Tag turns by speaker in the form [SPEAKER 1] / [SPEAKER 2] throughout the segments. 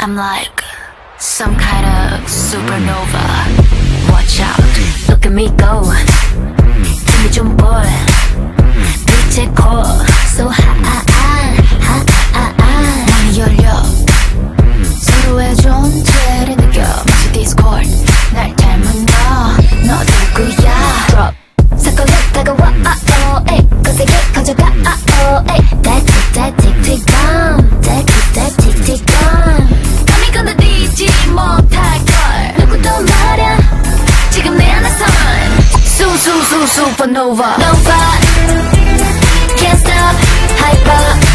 [SPEAKER 1] I'm like some kind of supernova. Watch out, look at me go. Give me some boy. supernova. Don't fight, can't stop, hyper.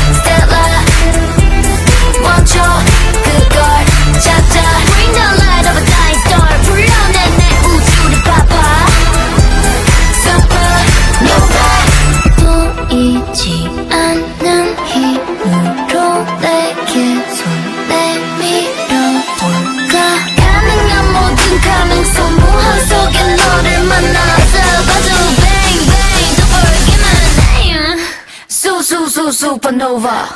[SPEAKER 1] Su Su Supernova.